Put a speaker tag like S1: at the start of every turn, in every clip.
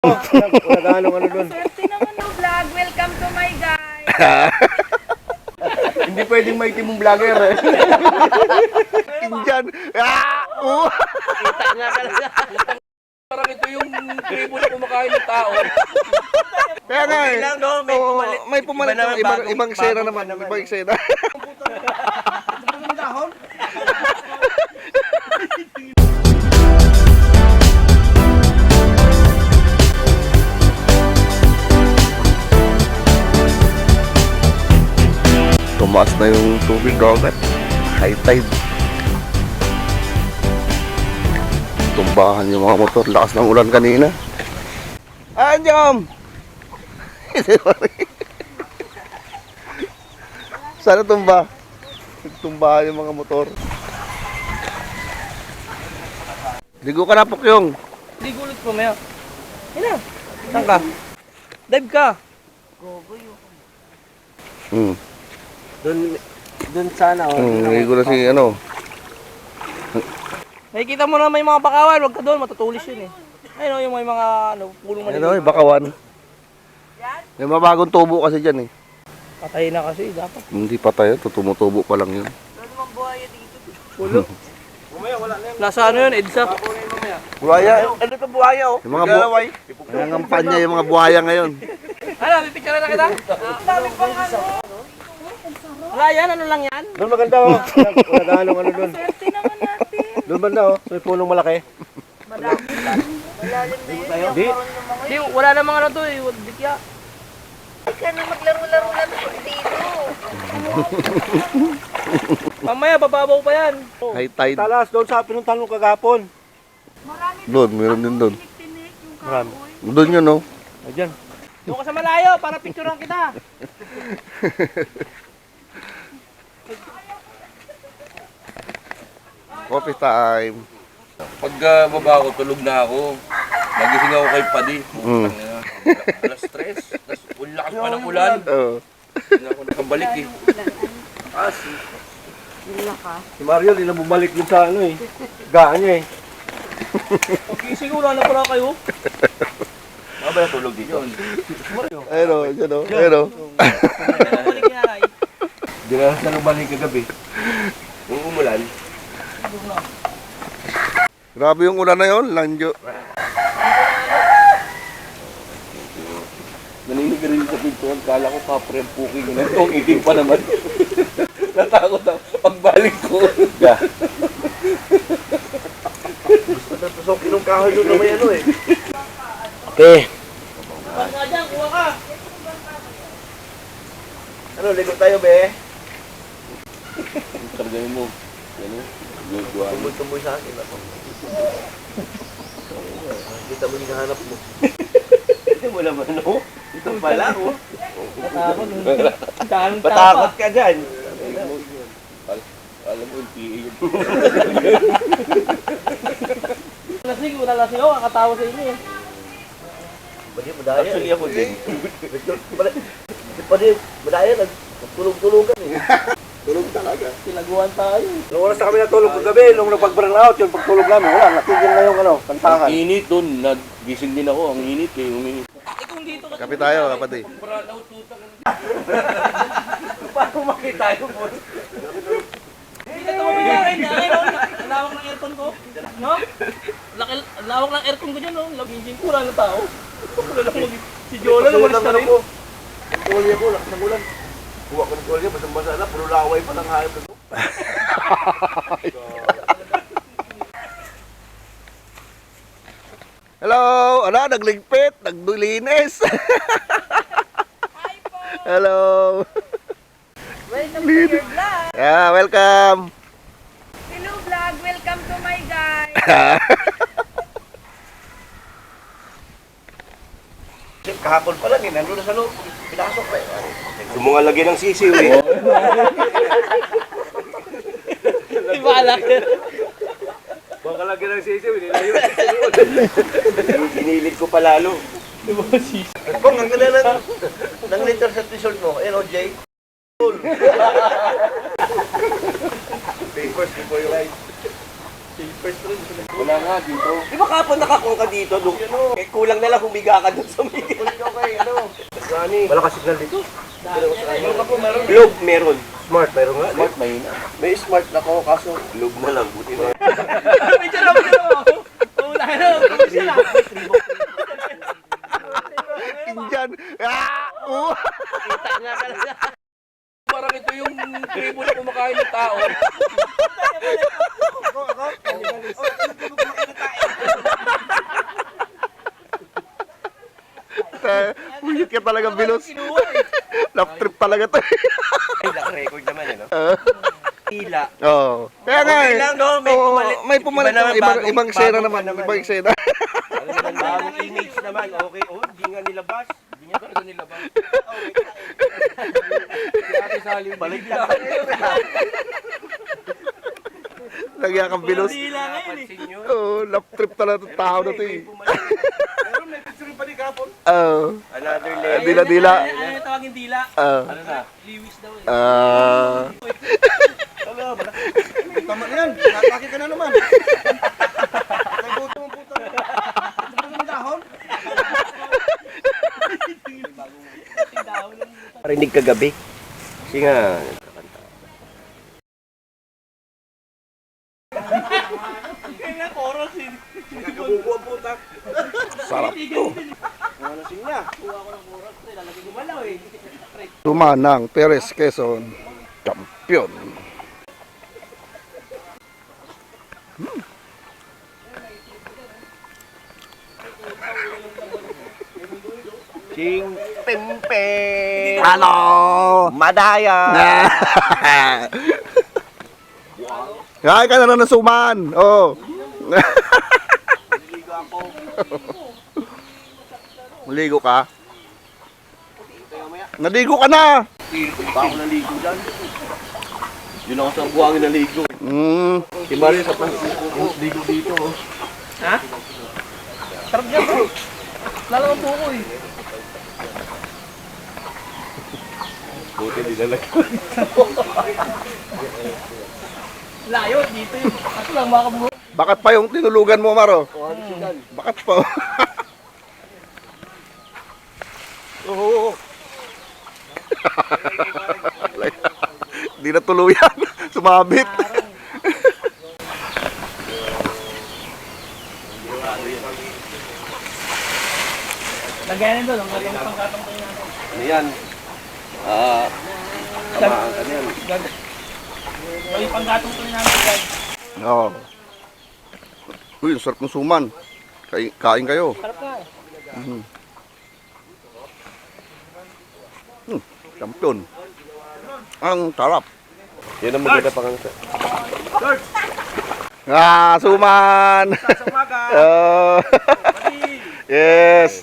S1: Wala ganong ano doon.
S2: Swerte naman ng vlog. Welcome to my guys.
S1: Hindi pwedeng may timong vlogger eh.
S3: Diyan. Ah! Oh!
S4: Parang ito yung tribo na kumakain ng tao.
S3: Kaya nga eh.
S4: lang, no? May
S3: Oo,
S4: pumalit.
S3: may pumalit.
S4: Iba naman,
S3: ibang,
S4: bagong-
S3: ibang sena
S4: bagong
S3: naman.
S4: naman.
S3: Ibang sena. Tumaas na yung tubig dagat. High tide. Tumbahan yung mga motor. Lakas ng ulan kanina. Anjom! Sana tumba. Tumbahan yung mga motor. Ligo ka na, Pukyong.
S4: Hindi gulot ko maya. Ina. Saan ka? Dive ka.
S3: Hmm.
S1: Doon, doon sana. Oh.
S3: Hmm, ligo na si ano.
S4: Nakikita mo na may mga bakawan. Huwag ka doon. Matutulis yun eh. Ayun o, yung may mga ano, pulong
S3: Ano,
S4: maliliit.
S3: eh, bakawan. May mabagong tubo kasi dyan eh.
S4: Patay na kasi. Dapat.
S3: Hindi pa tayo, tumutubo pa lang yun.
S4: Nasa ano yun, Edsa?
S3: Buhaya.
S1: Ano to buhaya oh?
S3: Yung mga bu nangangampanya yung mga buhaya ngayon.
S4: Ano, pipicture na kita? Ang dami pang ano. Wala yan, ano lang yan?
S1: Doon maganda oh. Wala ganong ano doon.
S2: Swerte naman natin.
S1: Doon banda oh. May punong malaki.
S2: Malalim na yun.
S1: Di.
S4: Hindi, wala namang ano to eh. Dikya.
S2: Huwag ka na maglaro-laro na dito.
S4: Mamaya, bababaw pa yan.
S3: High tide.
S1: Talas doon sa pinuntahan mo kagapon.
S2: Marami
S3: Doon, meron din doon.
S1: Marami.
S3: Doon yun, no?
S1: Ayan.
S4: Doon ka sa malayo, para picturean kita.
S3: Coffee time.
S4: Pag uh, baba ko, tulog na ako. Nagising ako kay Padi.
S3: Mm.
S4: Alas stress. Tapos lakas pa ng ulan.
S3: Oo.
S4: Hindi na ako nakabalik eh.
S1: Si Mario, di na bumalik dun sa ano eh. Gaan niya eh.
S4: Pagising wala na pala kayo.
S1: Mga ba tulog dito?
S3: Ayun, o. Dyan, o. Ayun, o.
S4: Balik niya ay.
S1: Di na sa balik kagabi. Nung umulan.
S3: Grabe yung ulan na yun, Lanjo.
S4: Naninig rin sa pintuan. Kala ko kapre ang puking na. Itong itim pa naman. Natakot ako. Pagbalik ko.
S1: Yeah. Gusto na tusokin ng kahoy doon na may ano eh. Okay.
S4: Pag nga dyan, kuha ka.
S1: Ano, ligo tayo be?
S4: Kargay mo. Yan o. Gagawa mo.
S1: Tumboy-tumboy sa akin ako. Kita mo yung hinahanap mo. Hindi mo naman, no? Ito pala, oh.
S4: Natakot. Dahil
S1: Batakot ka dyan.
S4: Alam mo, yung PA yun. Lasing, wala lasing ako. Kakatawa sa inyo eh.
S1: Pwede, madaya. Actually, ako din. Pwede, madaya. Nagtulog-tulogan eh. Tulog talaga.
S4: Tinaguan tayo.
S1: Nung oras na kami natulog kagabi, nung nagpag-burn out, yung pagtulog namin, wala, natigil na yung ano, kantahan.
S4: Ang init dun. Nagising din ako. Ang init eh. Uminit. Eh kung dito ka.
S3: Kape tayo, kapatid.
S4: Bralaw tutang.
S1: Paano makita yung boss?
S4: Hindi. Ay, no? Ang lawak ng aircon ko. No? Laki, lawak ng aircon ko dyan, no? Lagising ko, wala na tao. Wala lang mag- Si Jola na walis na rin.
S1: Ang kulya ko, lakas ng ulan. Kuha ko ng kulya, basang-basa na, puro laway pa ng hayop. na to.
S3: Hello! Ano? Nagligpit? Nagdulinis? Hello!
S2: Welcome to your vlog.
S3: Yeah, welcome!
S2: Hello vlog. Welcome to my guys.
S1: Kahapon pa lang, eh, nandun na sa loob. Pinasok pa eh. Sumunga lagi ng sisiw eh.
S4: Di ba alak?
S1: Baka lagi ng sisiw, nilayo. Inilit ko pa lalo.
S4: Di ba sis?
S1: Kung ang ganda ng, liter sa t-shirt mo, ayun o, Jay. Papers before you ride. Wala nga dito. Di ba kapon nakakuha ka dito? Nung, eh, kulang na lang humiga ka dun sa may... Kulit ka kay ano? Gani. Wala ka signal dito? Meron ka po, meron. Globe, meron. Smart, meron nga. Smart, mahina. May smart na ko, kaso globe na lang. Buti na.
S4: Mo, picture mo. Wala na, picture na.
S3: Indian. Ah! Oh!
S1: Parang ito yung tribo na kumakain ng tao.
S3: Eh, Bullshit ka talaga, Bilos.
S4: Eh.
S3: Lap trip talaga to.
S1: Ay, naka-record naman eh, no? Tila.
S3: Oo. Kaya nga
S1: Okay
S3: eh.
S1: lang, no? May
S3: Oo,
S1: pumalit.
S3: may pumalit.
S1: Iba naman,
S3: ibang,
S1: bagong-
S3: ibang
S1: bagong
S3: naman.
S1: naman
S3: Ibang
S1: eh.
S3: eksena.
S1: Bagong image naman, okay. Oh, di nga nilabas. Di nga talaga nilabas. Balik na.
S3: Nagya kang Bilos.
S4: Dila ngayon eh.
S3: Oo, lap trip talaga itong tao na to eh.
S1: Meron may picture pa ni Kapon.
S3: Oo.
S1: Another
S3: Ah,
S1: level.
S3: dila, dila.
S4: Ano ano yung tawagin dila?
S3: Ah.
S1: Ano na?
S4: Lewis daw eh.
S3: Ah.
S1: Tama na yan. Natake ka na naman. Nagbuto mo puto. Ano yung dahon? Parinig kagabi. Kasi nga,
S4: Kaya chorus eh.
S1: nagkabuko ang puta.
S3: Sarap to.
S1: Ano sing niya?
S4: Lalagay ko malaw eh.
S3: Tumanang Perez Quezon. Champion.
S1: Ching Pempe.
S3: Hello!
S1: Madaya.
S3: Kaya ka na ng suman. Oh. Maligo ka? Naligo ka na.
S1: Pa ako naligo dyan. Yun ako sa buhangin naligo.
S3: Mm.
S1: Si Mario sa pang ligo dito. oh.
S4: Ha? Sarap niya bro. Lalo ang buko eh.
S1: Buti nilalag.
S4: Layo, dito yun. Ako lang makabuo.
S3: Bakit pa yung tinulugan mo, Maro? Bakit pa?
S1: Oo.
S3: Hindi na tuluyan. Sumabit.
S4: Lagayan nito, ang lagyan pang katong tayo natin.
S1: Ano yan? Ah, tamaan ka niyan.
S4: May pang katong tayo natin guys.
S3: Oo. Uy, ang sarap ng suman. Kain, kain kayo.
S4: Sarap nga eh.
S3: Mhm. Hmm, champion. Ang sarap.
S1: Yan ang maganda pang ano sa.
S3: Ah, suman.
S1: Sa umaga.
S3: Oh. yes.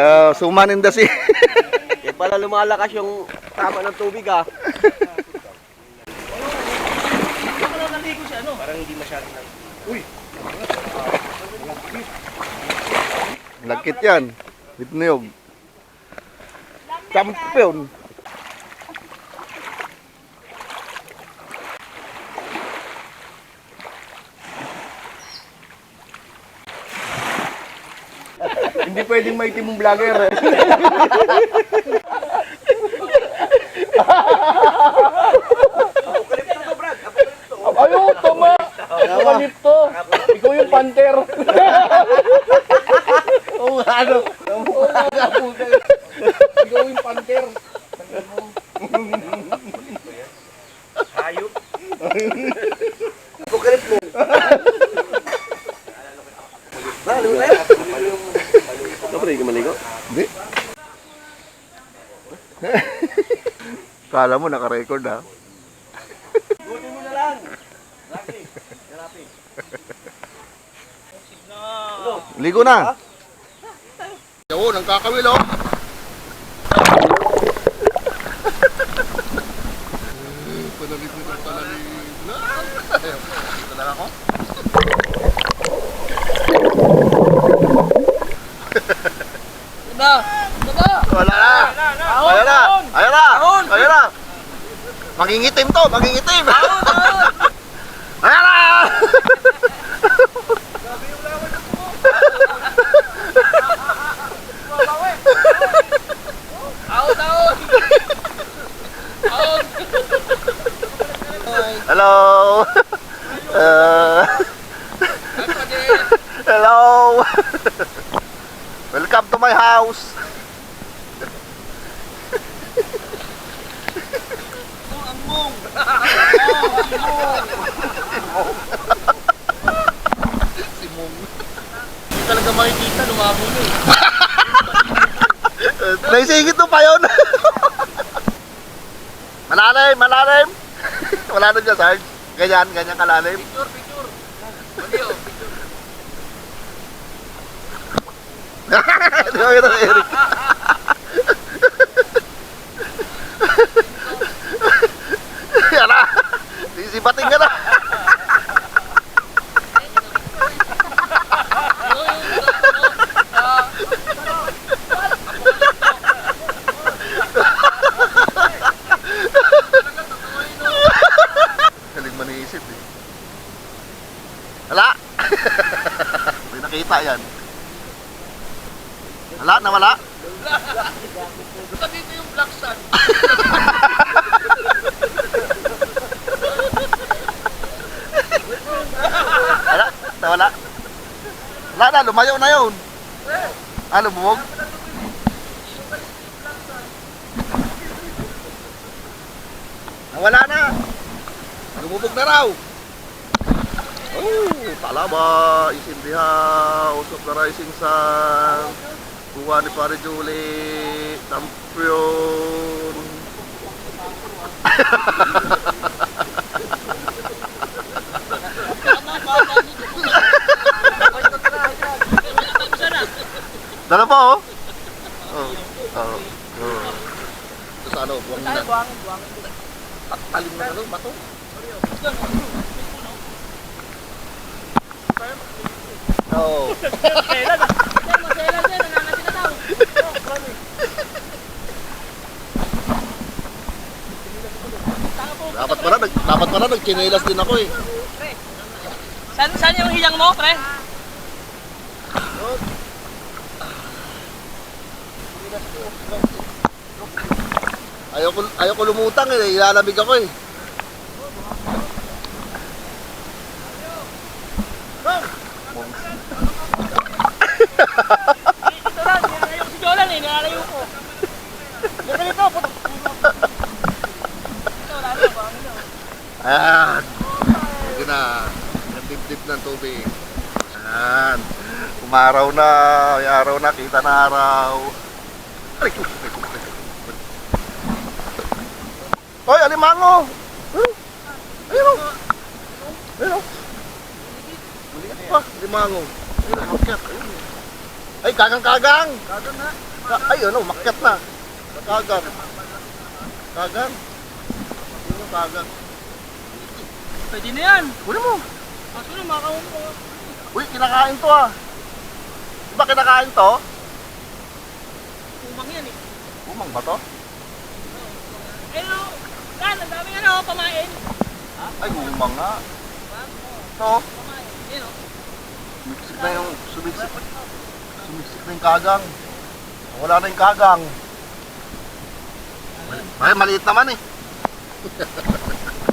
S3: Uh, suman in the sea.
S1: Kaya pala lumalakas yung tama ng tubig ah.
S4: Lang?
S1: Parang hindi masyado na.
S3: Lagkit yan. Bitniyog. Champion.
S1: Hindi pwedeng may timong vlogger eh.
S5: Ayaw, tama! Apokalipto! Ikaw yung panter!
S1: Oo nga ano.
S5: Oo nga po. Ikaw yung panter!
S1: Hayop. Bukalit mo. Lalo na yan. Dapat hindi.
S3: Kala mo naka-record ha.
S1: Buti mo na lang.
S3: Ligo na. Yo, nang kakawil oh. Panalig mo ng panalig. Ito na ako.
S5: na.
S3: Wala na. Wala na. Wala na. Wala na. Mangingitim to, mangingitim. Wala na. Hello. Uh, Hello to my house!
S4: Hindi talaga makikita, lumabo na eh.
S3: Naisingit mo pa yun! malalim, malalim! malalim dyan, Sarge. Ganyan, ganyan kalalim.
S4: Picture, picture. Mali oh.
S3: Di ba kita kay Eric? Yan na! Sisipating ka na! Galing manisip eh. Wala! Hindi nakita yan. Wala, nawala.
S4: Baka dito yung black sun.
S3: Wala, nawala. Wala na, lumayo na yun. Ah, lumubog? Nawala na. Lumubog na raw. Oh, talaba, isindiha, usap na rising sun. Buwa ni Pare Julie, champion. Dala pa oh. Oh. Oh. Oh. Sa ano, buwang na. Talim na ano, bato. Oh. Dapat pala, nag, dapat pala nagchinelas din ako eh.
S4: Saan, saan yung hiyang mo, pre?
S3: Ayaw ko, ayaw ko lumutang eh, ilalamig ako eh.
S4: Ito lang, nilalayo ko si Jolan eh, nilalayo ko. Dito, dito, puto. Ito, wala na, baka ano.
S3: Ayan. Sige na. Ang dibdib ng tubig. Ayan. Umaraw na. May araw na. Kita na araw. Hoy, alimango! Ayun. Ayun. oh. Ayun. oh. Maliit pa. Alimango. Ayun, makyat. Ayun. Ay, kagang-kagang. Kagang na. Ay, ano, makyat na. Kagang. Kagang. Ayun kagang.
S4: Pwede na yan.
S3: Kunin mo.
S4: Kaso na, makakamu mo.
S3: Uy, kinakain to ah. Di ba kinakain to?
S4: Kumang yan eh.
S3: Umang ba to?
S4: Ayun o. Kan, ang dami ano, pamain.
S3: Ay, umang nga. To,
S4: Pamain. Ayun o.
S3: sumiksik na yung, sumiksik. Sumiksik na yung kagang. Wala na yung kagang. Ay, maliit naman eh.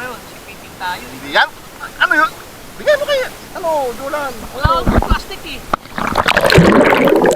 S4: Ngayon, sipiting tayo.
S3: Hindi yan. Ano yun? Bigay mo kaya. Ano, Dolan?
S4: Wala akong plastic eh.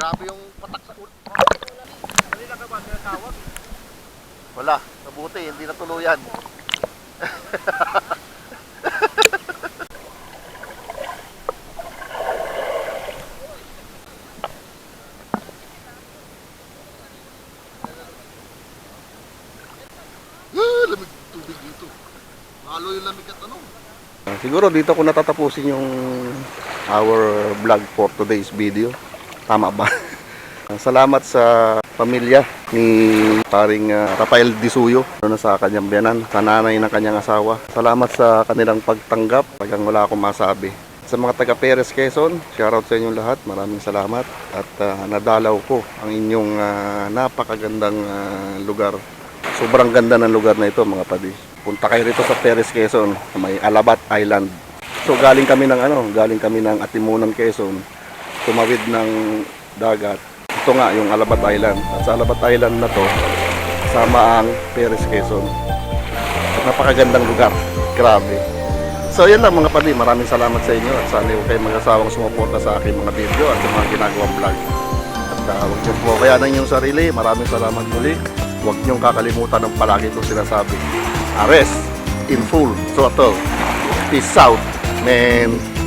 S3: Grabe yung patak sa ulo. Kanina ka ba tinatawag? Wala, mabuti, hindi natuluyan. Ah, lamig tubig dito. Halo yung lamig at ano.
S6: Siguro dito ko natatapusin yung
S3: our vlog for today's video. Tama ba? Salamat sa pamilya ni paring ah, Rafael Disuyo na sa kanyang biyanan, sa nanay ng kanyang asawa. Salamat sa kanilang pagtanggap, talagang wala akong masabi. Sa mga taga Perez Quezon, shoutout sa inyong lahat. Maraming salamat at ah, nadalaw ko ang inyong ah, napakagandang ah, lugar. Sobrang ganda ng lugar na ito mga padi. Punta kayo rito sa Perez Quezon, may Alabat Island. So galing kami ng ano, galing kami ng Atimunan Quezon. Tumawid ng dagat. Ito nga yung Alabat Island. At sa Alabat Island na to, kasama ang Perez Quezon. At napakagandang lugar. Grabe. So yan lang mga padi, maraming salamat sa inyo at sana huwag kayong mag-asawang sumuporta sa aking mga video at sa mga ginagawang vlog. At uh, huwag niyong pabayaan yung sarili, maraming salamat muli. Huwag niyong kakalimutan ng palagi itong sinasabi. Ares, in full, throttle. Peace out, man.